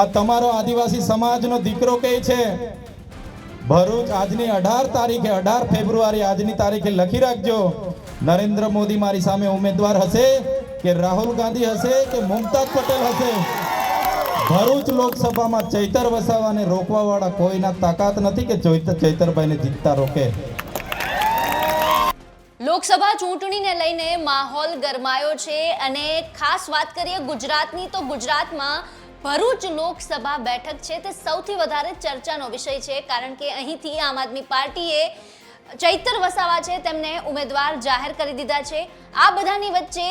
આ તમારો આદિવાસી સમાજનો દીકરો કે છે? ભરૂચ આજની અઢાર તારીખે, અઢાર ફેબ્રુઆરી આજની તારીખે લખી રાખજો. નરેન્દ્ર મોદી મારી સામે ઉમેદવાર હશે કે રાહુલ ગાંધી હશે કે મુમતાજ પટેલ હશે? ભરૂચ લોકસભામાં ચૈતર વસાવાને રોકવા વાળા કોઈના તાકાત નથી કે ચૈતર ચૈતરભાઈને જીતતા રોકે? લોકસભા ચૂંટણીને લઈને માહોલ ગરમાયો છે અને ખાસ વાત કરીએ ગુજરાતની, તો ગુજરાતમાં ભરૂચ લોકસભા બેઠક છે તે સૌથી વધારે ચર્ચાનો વિષય છે, કારણ કે અહીંથી આમ આદમી પાર્ટીએ ચૈતર વસાવા છે, તેમને ઉમેદવાર જાહેર કરી દીધા છે. આ બધાની વચ્ચે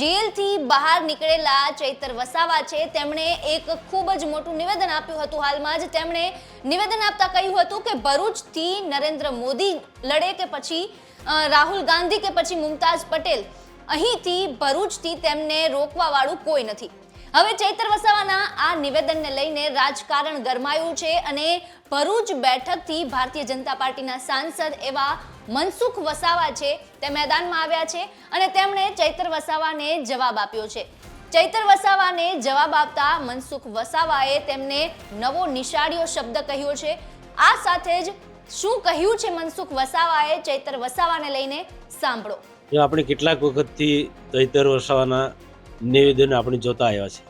જેલથી બહાર નીકળેલા ચૈતર વસાવા છે, તેમણે એક ખૂબ જ મોટું નિવેદન આપ્યું હતું હાલમાં જ. તેમણે નિવેદન આપતા કહ્યું હતું કે ભરૂચથી નરેન્દ્ર મોદી લડે કે પછી રાહુલ ગાંધી કે પછી મુમતાઝ પટેલ. અહીંથી ભરૂચથી તેમને રોકવાવાળું કોઈ નથી. હવે ચૈતર વસાવાના આ નિવેદનને લઈને રાજકારણ ગરમાયું છે અને ભરૂચ બેઠકથી ભારતીય જનતા પાર્ટીના સાંસદ એવા મનસુખ વસાવા છે તે મેદાનમાં આવ્યા છે અને તેમણે ચૈતર વસાવાને જવાબ આપ્યો છે. ચૈતર વસાવાને જવાબ આપતા મનસુખ વસાવાએ તેમને નવો નિશાળીયો શબ્દ કહ્યો છે. આ સાથે જ શું કહ્યું છે મનસુખ વસાવાએ ચૈતર વસાવાને લઈને? સાંભળો. આપણે કેટલાક વખતથી ચૈતર વસાવાના નિવેદનો આપણે જોતા આવ્યા છે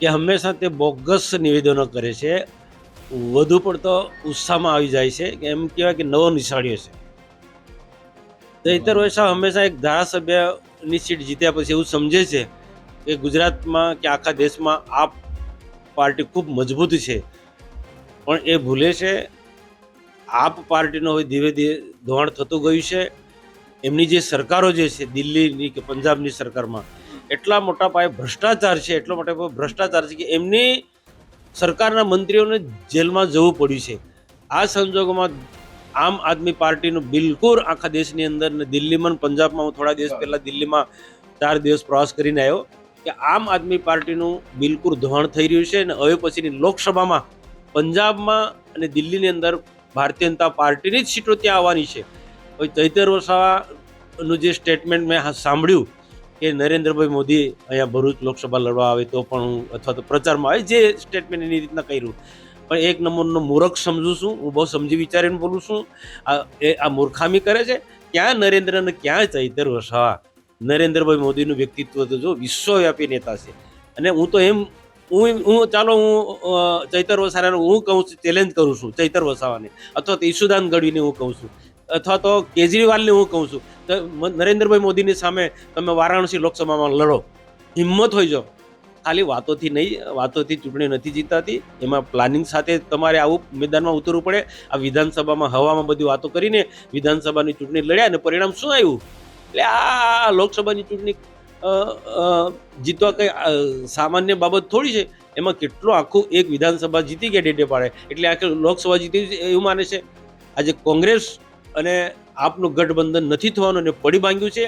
કે હંમેશા તે બોગસ નિવેદનો કરે છે. વધુ પડતો ઉત્સાહમાં આવી જાય છે કે એમ કહેવાય કે નવો નિશાળ્યો છે. ચૈતર વૈશા હંમેશા એક ધારાસભ્યની સીટ જીત્યા પછી એવું સમજે છે કે ગુજરાતમાં કે આખા દેશમાં આપ પાર્ટી ખૂબ મજબૂત છે. પણ એ ભૂલે છે, આપ પાર્ટીનો હવે ધીરે ધીરે ધોવાણ થતું ગયું છે. એમની જે સરકારો જે છે, દિલ્હીની કે પંજાબની સરકારમાં એટલા મોટા પાયે ભ્રષ્ટાચાર છે, એટલો મોટા ભ્રષ્ટાચાર છે કે એમની સરકારના મંત્રીઓને જેલમાં જવું પડ્યું છે. આ સંજોગોમાં આમ આદમી પાર્ટીનું બિલકુલ આખા દેશની અંદર ને દિલ્હીમાં પંજાબમાં, હું થોડા દિવસ પહેલાં દિલ્હીમાં ચાર દિવસ પ્રવાસ કરીને આવ્યો કે આમ આદમી પાર્ટીનું બિલકુલ ધોવાણ થઈ રહ્યું છે અને હવે પછીની લોકસભામાં પંજાબમાં અને દિલ્હીની અંદર ભારતીય જનતા પાર્ટીની જ સીટો ત્યાં આવવાની છે. હવે ચૈતર વસાવાનું જે સ્ટેટમેન્ટ મેં સાંભળ્યું કે નરેન્દ્રભાઈ મોદી અહીંયા ભરૂચ લોકસભા લડવા આવે તો પણ હું અથવા તો પ્રચારમાં આવે, જે સ્ટેટમેન્ટ એની રીતના કર્યું. પણ એક નંબરનો મૂર્ખ સમજું છું, હું બહુ સમજી વિચારીને બોલું છું. આ એ આ મૂર્ખામી કરે છે. ક્યાં નરેન્દ્રને ક્યાં ચૈતર વસાવા? નરેન્દ્રભાઈ મોદીનું વ્યક્તિત્વ તો જો વિશ્વવ્યાપી નેતા છે. અને હું તો એમ, હું હું ચાલો હું ચૈતર વસાવાને હું કહું છું ચેલેન્જ કરું છું, ચૈતર વસાવાને. અથવા તો ઈશુદાન ગઢવીને હું કહું છું. અથવા તો કેજરીવાલને હું કહું છું, તો નરેન્દ્રભાઈ મોદીની સામે તમે વારાણસી લોકસભામાં લડો, હિંમત હોય જો. ખાલી વાતોથી નહીં, વાતોથી ચૂંટણી નથી જીતાતી, એમાં પ્લાનિંગ સાથે તમારે આવું મેદાનમાં ઉતરવું પડે. આ વિધાનસભામાં હવામાં બધી વાતો કરીને વિધાનસભાની ચૂંટણી લડ્યા અને પરિણામ શું આવ્યું? એટલે આ લોકસભાની ચૂંટણી જીતવા કંઈ સામાન્ય બાબત થોડી છે. એમાં કેટલો આખું એક વિધાનસભા જીતી ગયા ડેડે પાડે. એટલે આખી લોકસભા જીતી, એવું માને છે. આજે કોંગ્રેસ અને આપનું ગઠબંધન નથી થવાનું અને પડી ભાંગ્યું છે.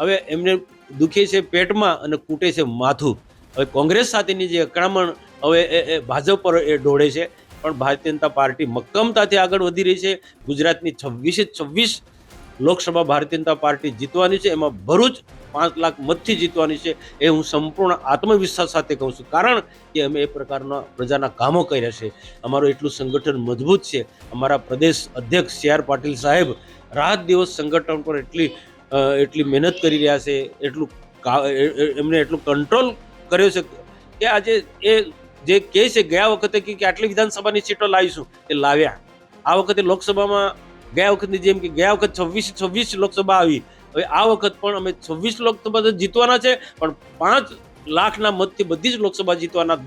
હવે એમને દુખે છે પેટમાં અને કૂટે છે માથું. હવે કોંગ્રેસ સાથેની જે અકળામણ હવે એ એ ભાજપ પર એ ઢોળે છે. પણ ભારતીય જનતા પાર્ટી મક્કમતાથી આગળ વધી રહી છે. ગુજરાતની છવ્વીસે છવ્વીસ લોકસભા ભારતીય જનતા પાર્ટી જીતવાની છે, એમાં ભરૂચ પાંચ લાખ મતથી જીતવાની છે, એ હું સંપૂર્ણ આત્મવિશ્વાસ સાથે કહું છું. કારણ કે અમે એ પ્રકારના પ્રજાના કામો કર્યા છે. અમારું એટલું સંગઠન મજબૂત છે. અમારા પ્રદેશ અધ્યક્ષ સી આર પાટીલ સાહેબ રાત દિવસ સંગઠન પર એટલી એટલી મહેનત કરી રહ્યા છે, એટલું એમને એટલું કંટ્રોલ કર્યો છે કે આજે એ જે કહે છે, ગયા વખતે કે આટલી વિધાનસભાની સીટો લાવીશું એ લાવ્યા. આ વખતે લોકસભામાં ગયા વખતની જેમ કે ગયા વખત છવ્વીસ છવ્વીસ લોકસભા આવી, હવે આ વખત પણ અમે છવ્વીસ લોકસભા જીતવાના છે, પણ પાંચ લાખના મતથી બધી જ લોકસભા જીતવાના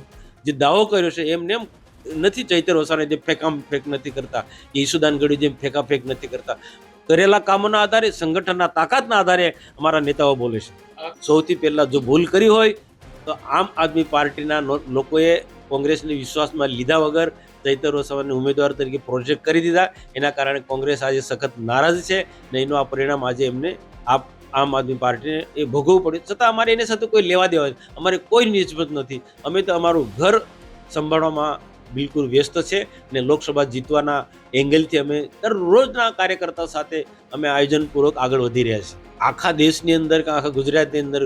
જે દાવો કર્યો છે, એમને એમ નથી ચૈતર વસાને જે ફેંકામ ફેંક નથી કરતા, કે ઈસુદાન ગઢવી જેમ ફેંકા ફેંક નથી કરતા. કરેલા કામોના આધારે, સંગઠનના તાકાતના આધારે અમારા નેતાઓ બોલે છે. સૌથી પહેલાં જો ભૂલ કરી હોય, તો આમ આદમી પાર્ટીના લોકોએ કોંગ્રેસને વિશ્વાસમાં લીધા વગર ચૈતર વસાવાને ઉમેદવાર તરીકે પ્રોજેક્ટ કરી દીધા. એના કારણે કોંગ્રેસ આજે સખત નારાજ છે ને એનું આ પરિણામ આજે એમને આપ આમ આદમી પાર્ટીને એ ભોગવવું પડ્યું. છતાં અમારે એની સાથે કોઈ લેવા દેવા અમારે કોઈ નિસ્બત નથી. અમે તો અમારું ઘર સંભાળવામાં બિલકુલ વ્યસ્ત છે ને લોકસભા જીતવાના એંગલથી અમે દરરોજના કાર્યકર્તા સાથે અમે આયોજનપૂર્વક આગળ વધી રહ્યા છીએ. આખા દેશની અંદર કે આખા ગુજરાતની અંદર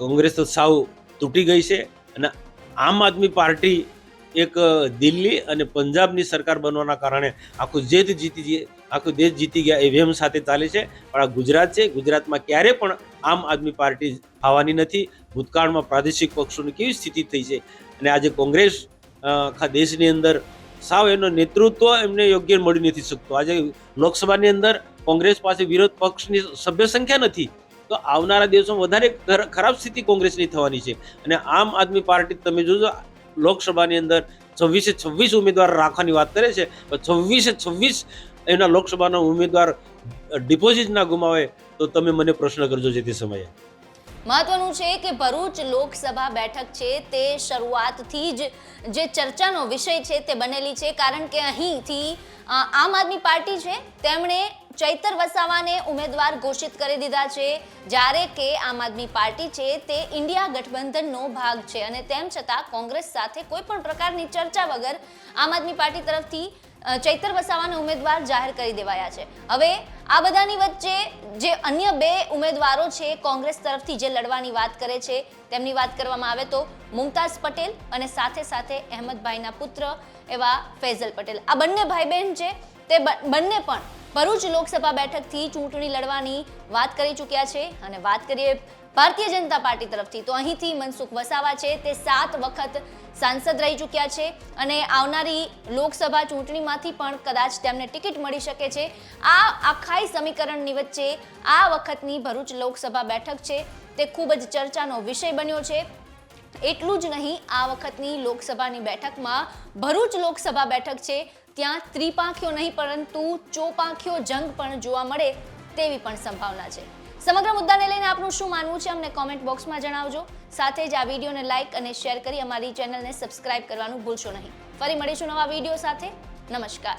કોંગ્રેસ તો સાવ તૂટી ગઈ છે અને આમ આદમી પાર્ટી એક દિલ્હી અને પંજાબની સરકાર બનવાના કારણે આખું જેત જીતી આખું દેશ જીતી ગયા એ વેમ સાથે ચાલે છે. પણ આ ગુજરાત છે, ગુજરાતમાં ક્યારે પણ આમ આદમી પાર્ટી આવવાની નથી. ભૂતકાળમાં પ્રાદેશિક પક્ષોની કેવી સ્થિતિ થઈ છે? અને આજે કોંગ્રેસ આખા દેશની અંદર સાવ એનો નેતૃત્વ એમને યોગ્ય મળી નથી શકતો. આજે લોકસભાની અંદર કોંગ્રેસ પાસે વિરોધ પક્ષની સભ્ય સંખ્યા નથી. તો આવનારા દિવસોમાં વધારે ખરાબ સ્થિતિ કોંગ્રેસની થવાની છે. અને આમ આદમી પાર્ટી તમે જોજો લોકસભાની અંદર છવ્વીસે છવ્વીસ ઉમેદવાર રાખવાની વાત કરે છે છવ્વીસે છવ્વીસ એના લોકસભાના ઉમેદવાર ડિપોઝિટ ના ગુમાવે, તો તમે મને પ્રશ્ન કરજો જે તે સમયે. મહત્વનું છે કે ભરૂચ લોકસભા બેઠક છે, તે શરૂઆતથી જ જે ચર્ચાનો વિષય છે તે બનેલી છે, કારણ કે અહીંથી આમ આદમી પાર્ટી છે, તેમણે ચૈતર વસાવાને ઉમેદવાર ઘોષિત કરી દીધા છે. જ્યારે કે આમ આદમી પાર્ટી છે તે ઇન્ડિયા ગઠબંધનનો ભાગ છે અને તેમ છતાં કોંગ્રેસ સાથે કોઈ પણ પ્રકારની ચર્ચા વગર આમ આદમી પાર્ટી તરફથી ચૈતર વસાવાને ઉમેદવાર જાહેર કરી દેવાયા છે. હવે આ બધાની વચ્ચે જે અન્ય બે ઉમેદવારો છે કોંગ્રેસ તરફથી જે લડવાની વાત કરે છે, તેમની વાત કરવામાં આવે તો મુમતાઝ પટેલ અને સાથે સાથે અહેમદભાઈના પુત્ર એવા ફૈઝલ પટેલ. આ બંને ભાઈ બહેન છે, તે બંને પણ ભરૂચ લોકસભા બેઠકથી ચૂંટણી લડવાની વાત કરી ચૂક્યા છે અને વાત કરીએ ભારતીય જનતા પાર્ટી તરફથી. તો અહીંથી મનસુખ વસાવા છે. તે સાત વખત સાંસદ રહી ચૂક્યા છે અને આવનારી લોકસભા ચૂંટણીમાંથી પણ કદાચ તેમને ટિકિટ મળી શકે છે. આ આખાઈ સમીકરણની વચ્ચે આ વખતની ભરૂચ લોકસભા બેઠક છે. તે ખૂબ જ ચર્ચાનો વિષય બન્યો છે. એટલું જ નહીં, આ વખતની લોકસભાની બેઠકમાં ભરૂચ લોકસભા બેઠક છે. ત્યાં ત્રિપાંખીઓ નહીં, પરંતુ ચોપાંખીઓ જંગ પણ જોવા મળે તેવી પણ સંભાવના છે. સમગ્ર મુદ્દાને લઈને આપનું શું માનવું છે, અમને કોમેન્ટ બોક્સમાં જણાવજો. સાથે જ આ વિડીયોને લાઇક અને શેર કરી અમારી ચેનલને સબસ્ક્રાઇબ કરવાનું ભૂલશો નહીં. ફરી મળીશું નવા વીડિયો સાથે. નમસ્કાર.